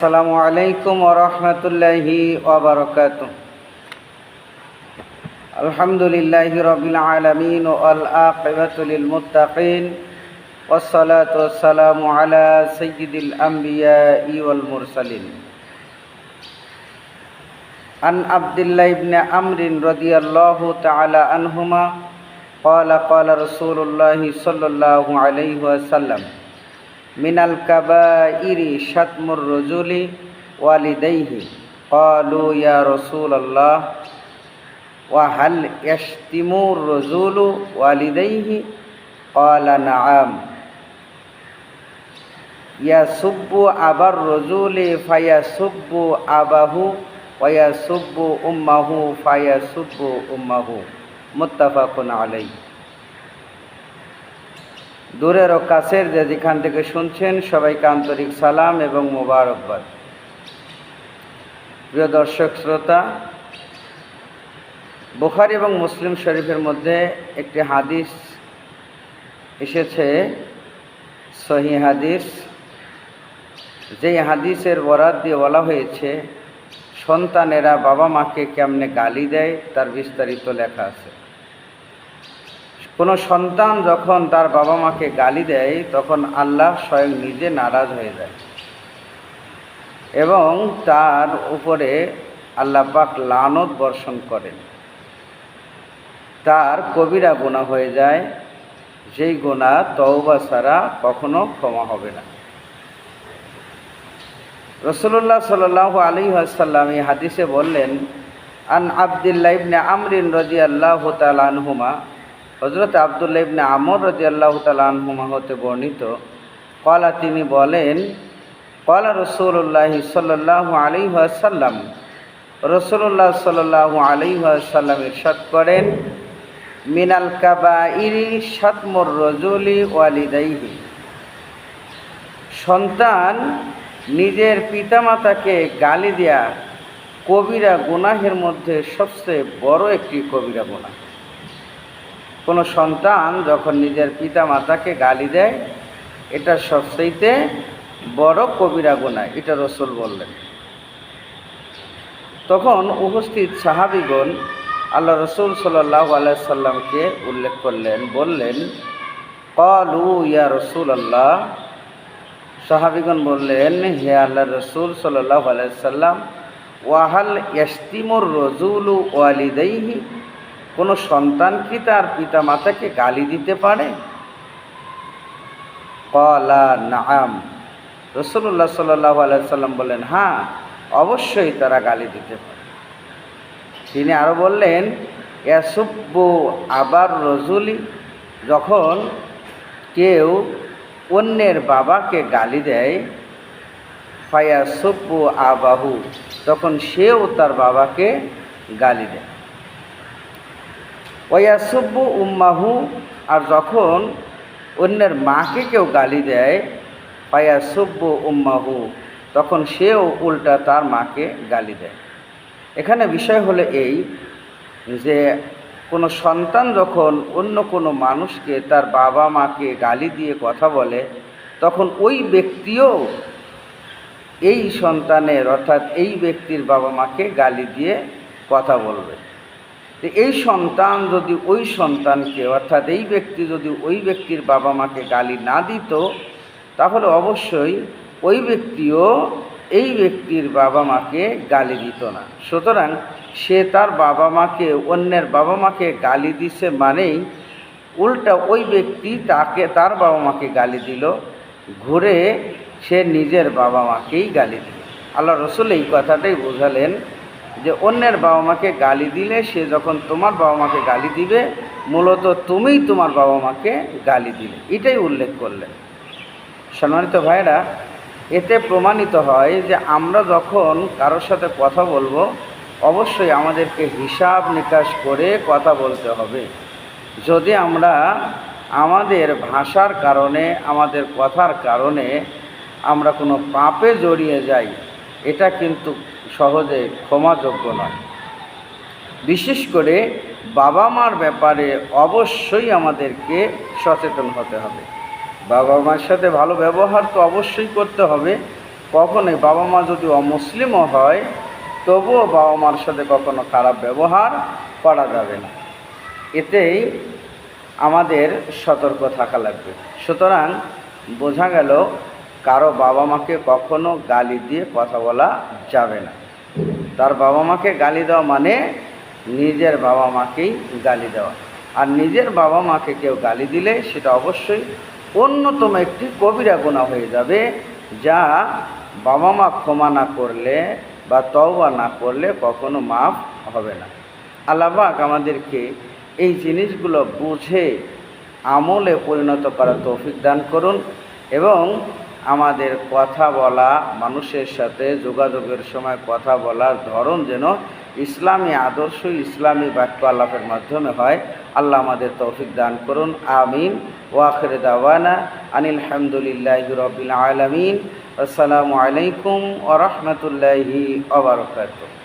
আসসালামু আলাইকুম ওরহমতুল্লাহি ওবরকাত আলহামদুলিল্লাহ রবিল আলমিন ও আল আকিবাতুল মুতাকিন ওসলাত ওসালামু আলা সৈয়দুল আম্বিয়া ইউল মুরসালিন عن عبد الله بن عمرو رضي الله تعالى عنهما قال قال رسول الله صلى الله عليه وسلم মিনাল কাবাইরি শাতমুর রজুলি ওয়ালিদাইহি قالوا يا رسول الله وهل يشتم الرجل والديه قال نعم يسب أبا الرجل فيسب أباه ويسب أمه فيسب أمه متفق عليه দূরের ও কাছের যে যেখান থেকে শুনছেন, সবাইকে আন্তরিক সালাম এবং মোবারকবাদ। প্রিয় দর্শক, শ্রোতা, বুখারি এবং মুসলিম শরীফের মধ্যে একটি হাদিস এসেছে, সহি হাদিস। যেই হাদিসের বরাত দিয়ে বলা হয়েছে, সন্তানেরা বাবা মাকে কেমনে গালি দেয়, তার বিস্তারিত লেখা আছে। কোনো সন্তান যখন তার বাবা মাকে গালি দেয়, তখন আল্লাহ স্বয়ং নিজে নারাজ হয়ে যায়। এবং তার উপরে আল্লাহ পাক লানত বর্ষণ করেন। তার কবিরা গোনা হয়ে যায়। যেই গোনা তওবা ছাড়া কখনো ক্ষমা হবে না। রসুল্লাহ সাল আলী আসাল্লাম হাদিসে বললেন, আন আবদুল্লাহ ইবনে আমরিন রাজি আল্লাহ তালহুমা হজরত আবদুল্লাহ ইবনে আমর রাজি আল্লাহ তালহুমা হতে বর্ণিত কলা তিনি বলেন কলা রসুল্লাহ সাল্লাহ আলী আসাল্লাম রসুল্লাহ সাল্লাহ আলী আসাল্লাম ইরশাদ করেন, মিনাল কাবা ইরি সাতমর রজলি ওয়ালিদাইহি সন্তান নিজের পিতামাতাকে গালি দেয়া কবিরা গুনাহের মধ্যে সবচেয়ে বড় একটি কবিরা গুনাহ। কোনো সন্তান যখন নিজের পিতা মাতাকে গালি দেয়, এটা সবচেয়েতে বড় কবিরা গুনাহ, এটা রসুল বললেন। তখন উপস্থিত সাহাবিগণ আল্লাহ রসুল সাল্লাহ আলাইসাল্লামকে উল্লেখ করলেন, বললেন, কলু ইয়া রসুল আল্লাহ সাহাবিগণ বললেন, হে আল্লাহ রসুল সাল্লাহ আলাইসাল্লাম ওয়াহাল ইয়াস্তিমুর রজুলু ওয়ালিদাইহি? কোনো সন্তান কি তার পিতা মাতাকে গালি দিতে পারে? কলা নাম রসুল্লাহ সাল্লাহ আলাইসাল্লাম বললেন হ্যাঁ অবশ্যই তারা গালি দিতে পারে। তিনি আরও বললেন ইয়াসুব্য আবার রজুলি, যখন কেউ অন্যের বাবাকে গালি দেয় ফায়া সুব্বু আবাহু, তখন সেও তার বাবাকে গালি দেয়। ওয়াসুব্বু উম্মাহু, আর যখন অন্যের মাকে কেউ গালি দেয় ফায়াসুব্বু উম্মাহু, তখন সেও উল্টা তার মাকে গালি দেয়। এখানে বিষয় হলো এই যে, কোনো সন্তান যখন অন্য কোনো মানুষকে তার বাবা মাকে গালি দিয়ে কথা বলে, তখন ওই ব্যক্তিও এই সন্তানের অর্থাৎ এই ব্যক্তির বাবা মাকে গালি দিয়ে কথা বলবে। তো এই সন্তান যদি ওই সন্তানকে, অর্থাৎ এই ব্যক্তি যদি ওই ব্যক্তির বাবা মাকে গালি না দিত, তাহলে অবশ্যই ওই ব্যক্তিও এই ব্যক্তির বাবা মাকে গালি দিত না। সুতরাং সে তার বাবা মাকে, অন্যের বাবা মাকে গালি দিছে মানেই উল্টা ওই ব্যক্তি তাকে, তার বাবা মাকে গালি দিল, ঘুরে সে নিজের বাবা মাকেই গালি দিল। আল্লাহ রসুল এই কথাটাই বোঝালেন যে অন্যের বাবা মাকে গালি দিলে সে যখন তোমার বাবা মাকে গালি দিবে, মূলত তুমিই তোমার বাবা মাকে গালি দিলে। এটাই উল্লেখ করলেন। সম্মানিত ভাইরা এতে প্রমাণিত হয় যে আমরা যখন কারোর সাথে কথা বলব, অবশ্যই আমাদেরকে হিসাব নিকাশ করে কথা বলতে হবে। যদি আমরা আমাদের ভাষার কারণে, আমাদের কথার কারণে আমরা কোনো পাপে জড়িয়ে যাই, এটা কিন্তু সহজে ক্ষমাযোগ্য নয়। বিশেষ করে বাবা মার ব্যাপারে অবশ্যই আমাদেরকে সচেতন হতে হবে। বাবা মার সাথে ভালো ব্যবহার তো অবশ্যই করতে হবে। কখনোই বাবা মা যদি অমুসলিমও হয়, তবুও বাবা মার সাথে কখনো খারাপ ব্যবহার করা যাবে না। এতেই আমাদের সতর্ক থাকা লাগবে। সুতরাং বোঝা গেল কারও বাবা মাকে কখনো গালি দিয়ে কথা বলা যাবে না। তার বাবা মাকে গালি দেওয়া মানে নিজের বাবা মাকেই গালি দেওয়া। আর নিজের বাবা মাকে কেউ গালি দিলে সেটা অবশ্যই অন্যতম একটি কবিরা গুণা হয়ে যাবে, যা বাবা মা ক্ষমা না করলে বা তওবা না করলে কখনো মাফ হবে না। আল্লাহবাক আমাদেরকে এই জিনিসগুলো বুঝে আমলে পরিণত করার তৌফিক দান করুন এবং আমাদের কথা বলা, মানুষের সাথে যোগাযোগের সময় কথা বলার ধরন যেন ইসলামী আদর্শ ইসলামী বাক্য আল্লাপের মাধ্যমে হয়। আল্লাহ আমাদের তৌফিক দান করুন। আমিন। ওয়াখরে দাওয়ানা আনিল হামদুলিল্লাহ রবিল আলমিন। আসসালামু আলাইকুম ওরহমতুল্লাহি ওবরকাত